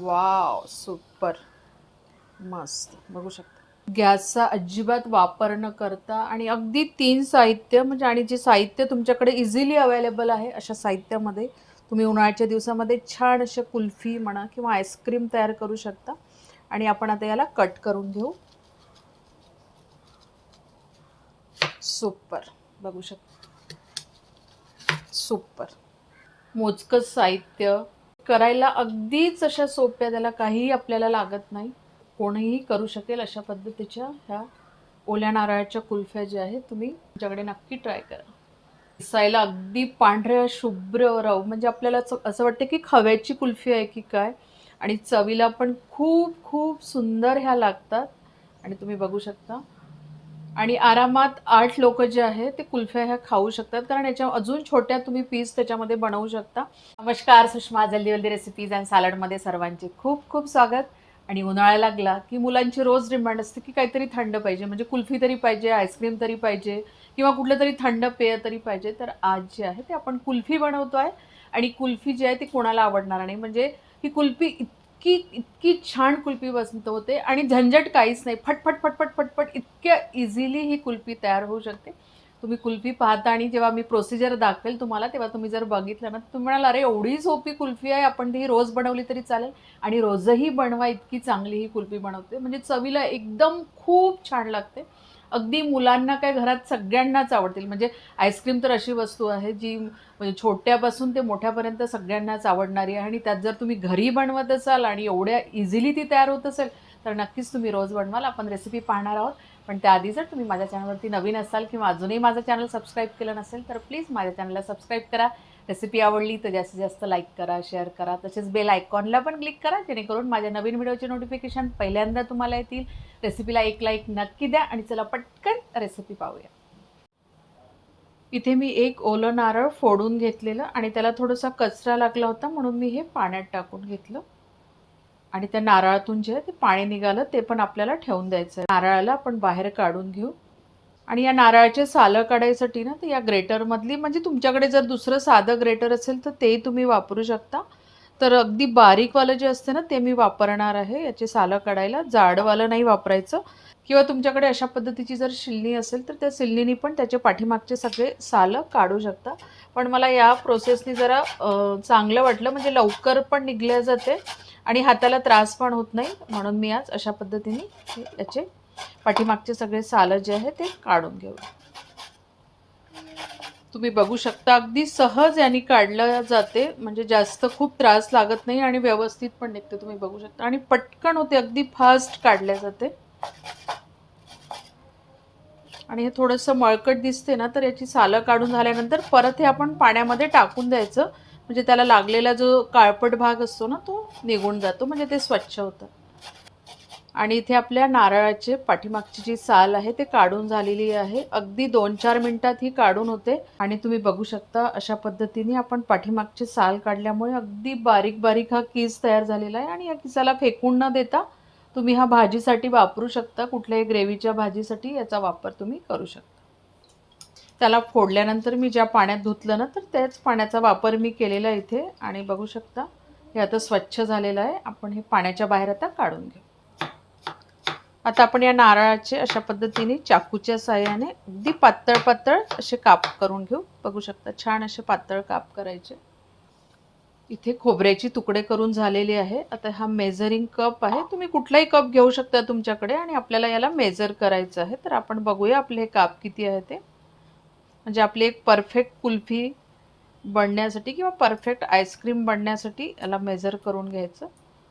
Wow super. मस्त. बघू शकता. गॅसचा अजिबात वापर न करता आणि अगदी तीन साहित्य म्हणजे आणि जे साहित्य तुमच्याकडे इझिली अवेलेबल आहे अशा साहित्यामध्ये तुम्ही उन्हाळ्याच्या दिवसामध्ये छान अशा कुल्फी म्हणा किंवा आईस्क्रीम तयार करू शकता. आणि आपण आता याला कट करून घेऊ. सुपर. बघू शकता. सुपर. मोजकंच साहित्य. करायला अगदीच अशा सोप्या त्याला काहीही आपल्याला लागत नाही. कोणीही करू शकेल अशा पद्धतीच्या ह्या ओल्या नारळाच्या कुल्फ्या ज्या आहेत तुम्ही तुमच्याकडे नक्की ट्राय करा. दिसायला अगदी पांढऱ्या शुभ्र रव म्हणजे आपल्याला असं- असं वाटतं की खव्याची कुल्फी आहे की काय? आणि चवीला पण खूप खूप सुंदर ह्या लागतात. आणि तुम्ही बघू शकता आणि आरामात आठ लोक जे आहे ते कुल्फ्या ह्या खाऊ शकतात. कारण याच्या अजून छोट्या तुम्ही पीस त्याच्यामध्ये बनवू शकता. नमस्कार सुषमा जल्दी जल्दी रेसिपीज अँड सॅलडमध्ये सर्वांचे खूप खूप स्वागत. आणि उन्हाळा लागला की मुलांची रोज डिमांड असते की काहीतरी थंड पाहिजे. म्हणजे कुल्फी तरी पाहिजे आईस्क्रीम तरी पाहिजे किंवा कुठलं तरी थंड पेय तरी पाहिजे. तर आज जे आहे ते आपण कुल्फी बनवतो आहे आणि कुल्फी जी आहे ती कोणाला आवडणार नाही. म्हणजे ही कुल्फी इतकी इतकी छान कुल्फी वसंत होते आणि झंझट काहीच नाही. फटफट फटफट फटफट इतक्या इझिली ही कुल्फी तयार होऊ शकते. तुम्ही कुल्फी पाहता आणि जेव्हा मी प्रोसिजर दाखवेल तुम्हाला तेव्हा तुम्ही जर बघितलं ना तुम्ही म्हणाल अरे एवढी सोपी कुल्फी आहे आपण ती रोज बनवली तरी चालेल. आणि रोजही बनवा इतकी चांगली ही कुल्फी बनवते. म्हणजे चवीला एकदम खूप छान लागते. अगदी मुलांना काय घरात सगळ्यांनाच आवडतील. म्हणजे आईस्क्रीम तर अशी वस्तू आहे जी म्हणजे छोट्यापासून ते मोठ्यापर्यंत सगळ्यांनाच आवडणारी आहे आणि त्यात जर तुम्ही घरी बनवत असाल आणि एवढ्या इझिली ती तयार होत असेल तर नक्कीच तुम्ही रोज बनवाल. आपण रेसिपी पाहणार आहोत. पण त्याआधी जर तुम्ही माझ्या चॅनलवरती नवीन असाल किंवा अजूनही माझं चॅनल सबस्क्राईब केलं नसेल तर प्लीज माझ्या चॅनलला सबस्क्राईब करा. रेसिपी आवडली तर जास्तीत जास्त लाईक करा शेअर करा. तसेच बेल आयकॉनला पण क्लिक करा जेणेकरून माझ्या नवीन व्हिडिओचे नोटिफिकेशन पहिल्यांदा तुम्हाला येतील. रेसिपीला एक लाईक नक्की द्या आणि चला पटकन रेसिपी पाहूया. इथे मी एक ओलं नारळ फोडून घेतलेलं आणि त्याला थोडासा कचरा लागला होता म्हणून मी हे पाण्यात टाकून घेतलं. आणि त्या नारळातून जे ते पाणी निघालं ते पण आपल्याला ठेवून द्यायचं आहे नारळाला आपण बाहेर काढून घेऊ. आणि या नारळाचे सालं काढायसाठी ना तर या ग्रेटरमधली म्हणजे तुमच्याकडे जर दुसरं साधं ग्रेटर असेल तर ते तुम्ही वापरू शकता. तर अगदी बारीकवालं जे असते ना ते मी वापरणार आहे. याचे सालं काढायला जाडवालं नाही वापरायचं. किंवा तुमच्याकडे अशा पद्धतीची जर शिलनी असेल तर त्या शिलनीनी पण त्याचे पाठीमागचे सगळे सालं काढू शकता. पण मला या प्रोसेसनी जरा चांगलं वाटलं. म्हणजे लवकर पण निघल्या जाते आणि हाताला त्रास पण होत नाही. म्हणून मी आज अशा पद्धतीने याचे पाठीमागचे सगळे सालं जे आहे ते काढून घेऊ. तुम्ही बघू शकता अगदी सहज यांनी काढलं जाते. म्हणजे जास्त खूप त्रास लागत नाही आणि व्यवस्थित पण निघते. तुम्ही बघू शकता. आणि पटकन होते अगदी फास्ट काढल्या जाते. आणि हे थोडंसं मळकट दिसते ना तर याची सालं काढून झाल्यानंतर परत हे आपण पाण्यामध्ये टाकून द्यायचं. म्हणजे त्याला लागलेला जो काळपट भाग असतो ना तो निघून जातो. म्हणजे ते स्वच्छ होतं. आणि इथे आपल्या नारळाचे पाठीमागची जी साल आहे ते काढून झालेली आहे. अगदी दोन चार मिनिटात ही काढून होते. आणि तुम्ही बघू शकता अशा पद्धतीने आपण पाठीमागची साल काढल्यामुळे अगदी बारीक बारीक हा किस तयार झालेला आहे. आणि या किसाला फेकून न देता तुम्ही हा भाजीसाठी वापरू शकता कुठल्याही ग्रेव्हीच्या भाजीसाठी याचा वापर तुम्ही करू शकता. त्याला फोडल्यानंतर मी ज्या पाण्यात धुतलं ना तर त्याच पाण्याचा वापर मी केलेला इथे. आणि बघू शकता हे आता स्वच्छ झालेलं आहे. आपण हे पाण्याच्या बाहेर आता काढून घेऊ. आता आपण या नारळाचे अशा पद्धतीने चाकूच्या साह्याने अगदी पातळ पातळ असे काप करून घेऊ. बघू शकता छान असे पातळ काप करायचे. इथे खोबऱ्याची तुकडे करून झालेले आहे. आता हा मेजरिंग कप आहे. तुम्ही कुठलाही कप घेऊ शकता तुमच्याकडे आणि आपल्याला याला मेजर करायचं आहे. तर आपण बघूया आपले हे काप किती आहे ते. म्हणजे आपली एक परफेक्ट कुल्फी बनण्यासाठी किंवा परफेक्ट आईस्क्रीम बनण्यासाठी याला मेजर करून घ्यायचं.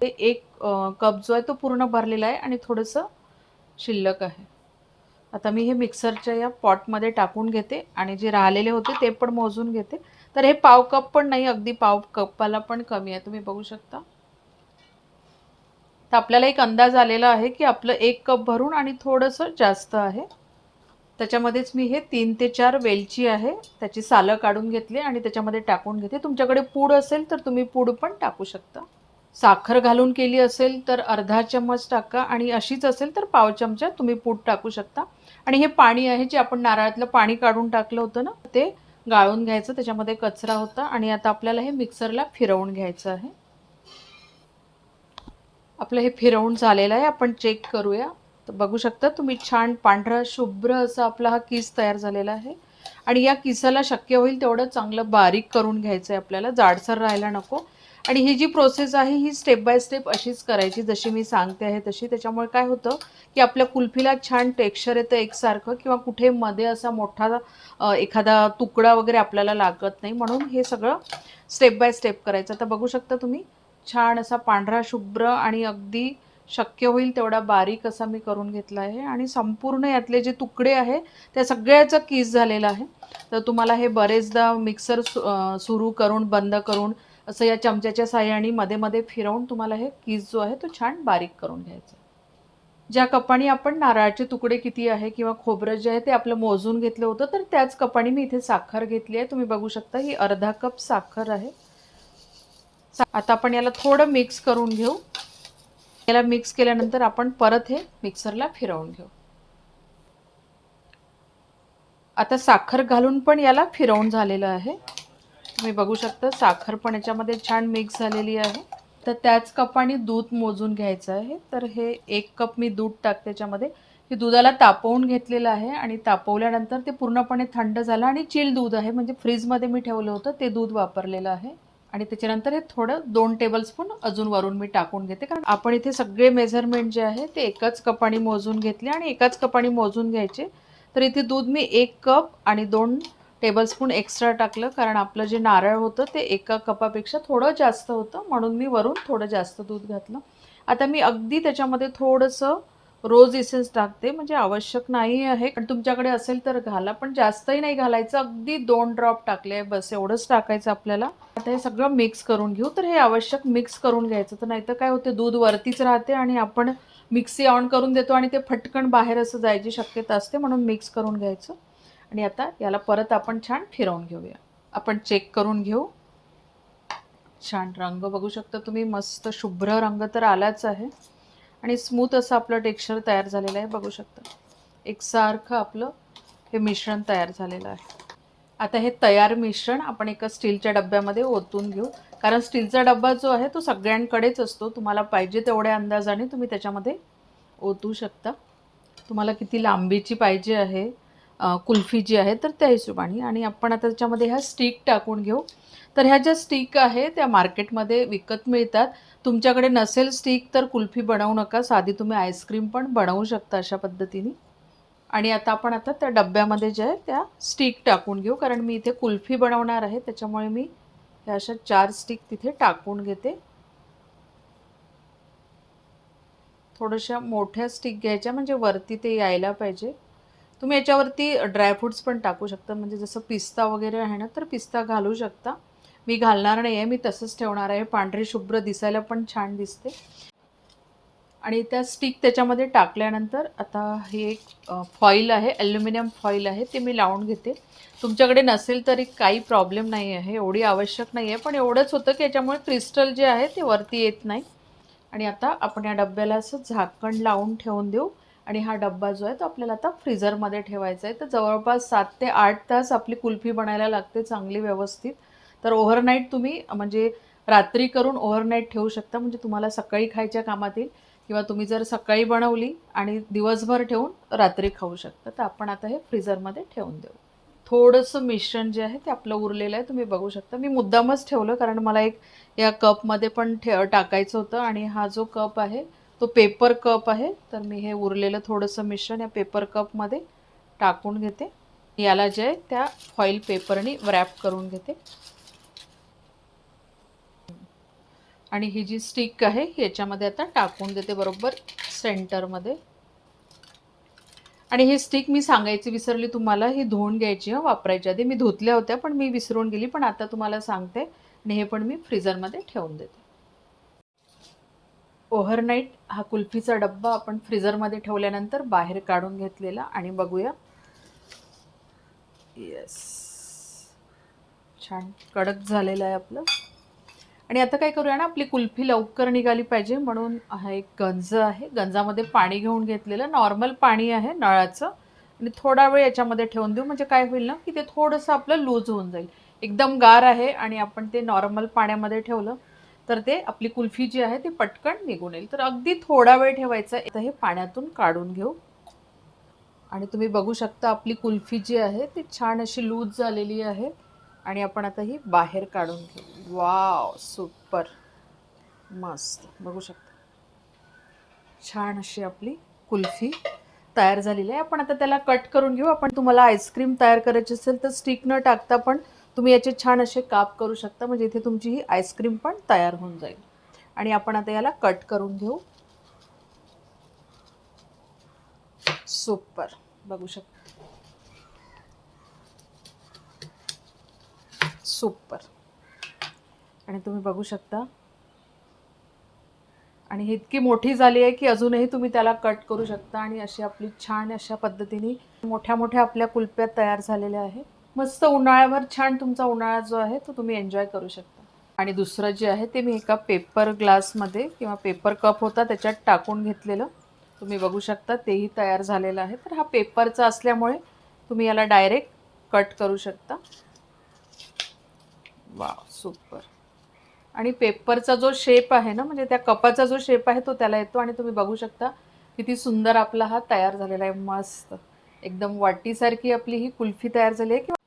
ते एक कप जो आहे तो पूर्ण भरलेला आहे आणि थोडंसं शिल्लक आहे. आता मी हे मिक्सरच्या या पॉटमध्ये टाकून घेते आणि जे राहिलेले होते ते पण मोजून घेते. तर हे पाव कप पण नाही अगदी पाव कपाला पण कमी आहे. तुम्ही बघू शकता. तर आपल्याला एक अंदाज आलेला आहे की आपलं एक कप भरून आणि थोडंसं जास्त आहे. त्याच्यामध्येच मी हे तीन ते चार वेलची आहे त्याची सालं काढून घेतली आणि त्याच्यामध्ये टाकून घेते. तुमच्याकडे पूड असेल तर तुम्ही पूड पण टाकू शकता. साखर घालून केली असेल तर अर्धा चम्मच टाका आणि अशीच असेल तर पाव चमचा तुम्ही पूड टाकू शकता. आणि हे पाणी आहे जे आपण नारळातलं पाणी काढून टाकलं होतं ना ते गाळून घ्यायचं त्याच्यामध्ये कचरा होता आणि आता आपल्याला हे मिक्सरला फिरवून घ्यायचं आहे. आपलं हे फिरवून झालेलं आहे आपण चेक करूया. तर बघू शकता तुम्ही छान पांढरा शुभ्र असा आपला हा किस तयार झालेला आहे. आणि या किसाला शक्य होईल तेवढं चांगलं बारीक करून घ्यायचं आहे आपल्याला. जाडसर राहायला नको. आणि ही जी प्रोसेस आहे ही स्टेप बाय स्टेप अशीच करायची जशी मी सांगते आहे तशी. त्याच्यामुळे काय होतं की आपल्या कुल्फीला छान टेक्स्चर येतं एकसारखं किंवा कुठे मध्ये असा मोठा एखादा तुकडा वगैरे आपल्याला लागत नाही. म्हणून हे सगळं स्टेप बाय स्टेप करायचं. आता बघू शकता तुम्ही छान असा पांढरा शुभ्र आणि अगदी शक्य होईल तेवढा बारीक असा मी करून घेतला आहे. आणि संपूर्ण यातले जे तुकडे आहे त्या सगळ्याचा किस झालेला आहे. तर तुम्हाला हे बरेचदा मिक्सर सुरू करून बंद करून असं या चमच्याच्या साह्याने मध्ये मध्ये फिरवून तुम्हाला हे किस जो आहे तो छान बारीक करून घ्यायचा ज्या कपाणी आपण नारळाचे तुकडे किती आहे किंवा खोबरं जे आहे ते आपलं मोजून घेतलं होतं तर त्याच कपाणी मी इथे साखर घेतली आहे. तुम्ही बघू शकता ही अर्धा कप साखर आहे. आता आपण याला थोडं मिक्स करून घेऊ. याला मिक्स केल्यानंतर आपण परत हे मिक्सरला फिरवून घेऊ. आता साखर घालून पण याला फिरवून झालेलं आहे. तुम्ही बघू शकता साखर पण याच्यामध्ये छान मिक्स झालेली आहे. तर त्याच कपाने दूध मोजून घ्यायचं आहे. तर हे एक कप मी दूध टाकते त्याच्यामध्ये हे दुधाला तापवून घेतलेलं आहे आणि तापवल्यानंतर ते पूर्णपणे थंड झालं आणि चिल दूध आहे. म्हणजे फ्रीजमध्ये मी ठेवलं होतं ते दूध वापरलेलं आहे. आणि त्याच्यानंतर हे थोडं दोन टेबलस्पून अजून वरून मी टाकून घेते. कारण आपण इथे सगळे मेझरमेंट जे आहे ते एकाच कपाणी मोजून घेतले आणि एकाच कपाने मोजून घ्यायचे. तर इथे दूध मी एक कप आणि दोन टेबलस्पून एक्स्ट्रा टाकलं कारण आपलं जे नारळ होतं ते एका कपापेक्षा थोडं जास्त होतं. म्हणून मी वरून थोडं जास्त दूध घातलं. आता मी अगदी त्याच्यामध्ये थोडंसं रोज इसेन्स टाकते म्हणजे आवश्यक नाही आहे. पण तुमच्याकडे असेल तर घाला पण जास्तही नाही घालायचं. अगदी दोन ड्रॉप टाकले बस एवढंच टाकायचं आपल्याला. आता हे सगळं मिक्स करून घेऊ. तर हे आवश्यक मिक्स करून घ्यायचं. तर नाहीतर काय होते दूध वरतीच राहते आणि आपण मिक्सी ऑन करून देतो आणि ते फटकन बाहेर असं जायची शक्यता असते म्हणून मिक्स करून घ्यायचं. आणि आता याला परत आपण छान फिरवून घेऊया. आपण चेक करून घेऊ. छान रंग बघू शकता तुम्ही मस्त शुभ्र रंग तर आलाच आहे. आणि स्मूथ असं आपलं टेक्स्चर तयार झालेलं आहे बघू शकता. एकसारखं आपलं हे मिश्रण तयार झालेलं आहे. आता हे तयार मिश्रण आपण एका स्टीलच्या डब्यामध्ये ओतून घेऊ. कारण स्टीलचा डब्बा जो आहे तो सगळ्यांकडेच असतो. तुम्हाला पाहिजे तेवढ्या अंदाजाने तुम्ही त्याच्यामध्ये ओतू शकता. तुम्हाला किती लांबीची पाहिजे आहे कुल्फी जी आहे तर त्या हिशोबाने. आणि आपण आता त्याच्यामध्ये ह्या स्टिक टाकून घेऊ. तर ह्या ज्या स्टिक आहे त्या मार्केटमध्ये विकत मिळतात. तुमच्याकडे नसेल स्टिक तर कुल्फी बनवू नका. साधी तुम्ही आईस्क्रीम पण बनवू शकता अशा पद्धतीने. आणि आता आपण आता त्या डब्यामध्ये जे आहे त्या स्टिक टाकून घेऊ. कारण मी इथे कुल्फी बनवणार आहे त्याच्यामुळे मी ह्या अशा चार स्टिक तिथे टाकून घेते. थोड्याशा मोठ्या स्टिक घ्यायच्या म्हणजे वरती ते यायला पाहिजे. तुम्ही याच्यावरती ड्रायफ्रूट्स पण टाकू शकता. म्हणजे जसं पिस्ता वगैरे आहे ना तर पिस्ता घालू शकता. मी घालणार नाही आहे मी तसंच ठेवणार आहे. पांढरी शुभ्र दिसायला पण छान दिसते. आणि त्या स्टिक त्याच्यामध्ये टाकल्यानंतर आता हे एक फॉईल आहे. ॲल्युमिनियम फॉईल आहे. ते मी लावून घेते. तुमच्याकडे नसेल तरी काही प्रॉब्लेम नाही आहे एवढी आवश्यक नाही आहे पण एवढंच होतं की याच्यामुळे क्रिस्टल जे आहे ते वरती येत नाही. आणि आता आपण या डब्याला असं झाकण लावून ठेवून देऊ. आणि हा डब्बा जो आहे तो आपल्याला आता फ्रीझरमध्ये ठेवायचा आहे. तर जवळपास सात ते आठ तास आपली कुल्फी बनायला लागते चांगली व्यवस्थित. तर ओव्हरनाईट तुम्ही म्हणजे रात्री करून ओव्हरनाईट ठेवू शकता. म्हणजे तुम्हाला सकाळी खायच्या कामात येईल किंवा तुम्ही जर सकाळी बनवली आणि दिवसभर ठेवून रात्री खाऊ शकता. तर आपण आता हे फ्रीझरमध्ये ठेवून देऊ. थोडंसं मिश्रण जे आहे ते आपलं उरलेलं आहे. तुम्ही बघू शकता. मी मुद्दामच ठेवलं कारण मला एक या कपमध्ये पण ठे टाकायचं होतं आणि हा जो कप आहे तो पेपर कप आहे. तर मी हे उरलेलं थोडंसं मिश्रण या पेपर कपमध्ये टाकून घेते. याला जे आहे त्या फॉईल पेपरनी रॅप करून घेते. आणि ही जी स्टिक आहे याच्यामध्ये आता टाकून देते बरोबर सेंटरमध्ये आणि ही स्टिक मी सांगायची विसरली तुम्हाला ही धुवून घ्यायची वापरायची. आधी मी धुतल्या होत्या पण मी विसरून गेली पण आता तुम्हाला सांगते आणि हे पण मी फ्रीजरमध्ये ठेवून देते. ओव्हरनाईट हा कुल्फीचा डब्बा आपण फ्रीझरमध्ये ठेवल्यानंतर बाहेर काढून घेतलेला आणि बघूया. येस छान. कडक झालेलं आहे आपलं. आणि आता काय करूया ना आपली कुल्फी लवकर निघाली पाहिजे म्हणून हा एक गंज आहे. गंजामध्ये पाणी घेऊन घेतलेलं. नॉर्मल पाणी आहे नळाचं. आणि थोडा वेळ याच्यामध्ये ठेवून देऊ. म्हणजे काय होईल ना की ते थोडंसं आपलं लूज होऊन जाईल. एकदम गार आहे आणि आपण ते नॉर्मल पाण्यामध्ये ठेवलं. तर ते आपली कुल्फी जी आहे ती पटकन निघून येईल. तर अगदी थोडा वेळ ठेवायचा आहे. तर हे पाण्यातून काढून घेऊ. आणि तुम्ही बघू शकता आपली कुल्फी जी आहे ती छान अशी लूज झालेली आहे. आणि आपण आता ही बाहेर काढून घेऊ. Wow super. मस्त. बघू शकता. छान अशी आपली कुल्फी तयार झालेली आहे. आपण आता त्याला कट करून घेऊ. आपण तुम्हाला आईस्क्रीम तयार करायची असेल तर स्टिक न टाकता पण तुम्ही याचे छान असे काप करू शकता म्हणजे इथे तुमची ही आईस्क्रीम पण तयार होऊन जाईल. आणि आपण आता याला कट करून घेऊ. सुपर. बघू शकता सुपर. आणि तुम्ही बघू शकता. आणि ही इतकी मोठी झाली आहे की अजूनही तुम्ही त्याला कट करू शकता. आणि अशी आपली छान अशा पद्धतीने मोठ्या मोठ्या आपल्या कुल्प्या तयार झालेल्या आहे मस्त उन्हाळ्याभर छान तुमचा उन्हाळा जो आहे तो तुम्ही एन्जॉय करू शकता. आणि दुसरं जे आहे ते मी एका पेपर ग्लासमध्ये किंवा पेपर कप होता त्याच्यात टाकून घेतलेलं. तुम्ही बघू शकता तेही तयार झालेलं आहे. तर हा पेपरचा असल्यामुळे तुम्ही याला डायरेक्ट कट करू शकता. वा सुपर आणि पेपरचा जो शेप आहे ना म्हणजे त्या कपाचा जो शेप आहे तो त्याला येतो आणि तुम्ही बघू शकता किती सुंदर आपला हा तयार झालेला आहे. मस्त. एकदम वाटीसारखी आपली ही कुल्फी तयार झाली आहे. किंवा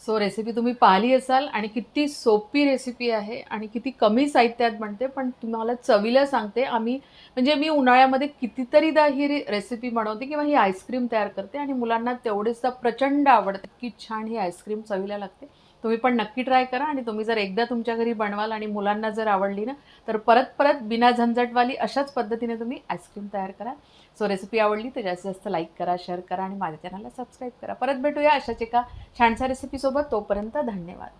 सो रेसिपी तुम्ही पाहिली असाल आणि किती सोपी रेसिपी आहे आणि किती कमी साहित्यात बनते पण तुम्हाला चवीला सांगते आम्ही म्हणजे मी उन्हाळ्यामध्ये कितीतरीदा ही रेसिपी बनवते किंवा ही आईस्क्रीम तयार करते आणि मुलांना तेवढेचदा प्रचंड आवडते की छान ही आईस्क्रीम चवीला लागते. तुम्ही पण नक्की ट्राय करा आणि तुम्ही जर एकदा तुमच्या घरी बनवाल आणि मुलांना जर आवडली ना तर परत परत बिना झंझटवाली अशाच पद्धतीने तुम्ही आईस्क्रीम तयार करा. सो रेसिपी आवडली तर जास्तीत जास्त लाईक करा शेअर करा आणि माझ्या चॅनलला सबस्क्राईब करा. परत भेटूया अशाच एका छानशा रेसिपीसोबत. तोपर्यंत धन्यवाद.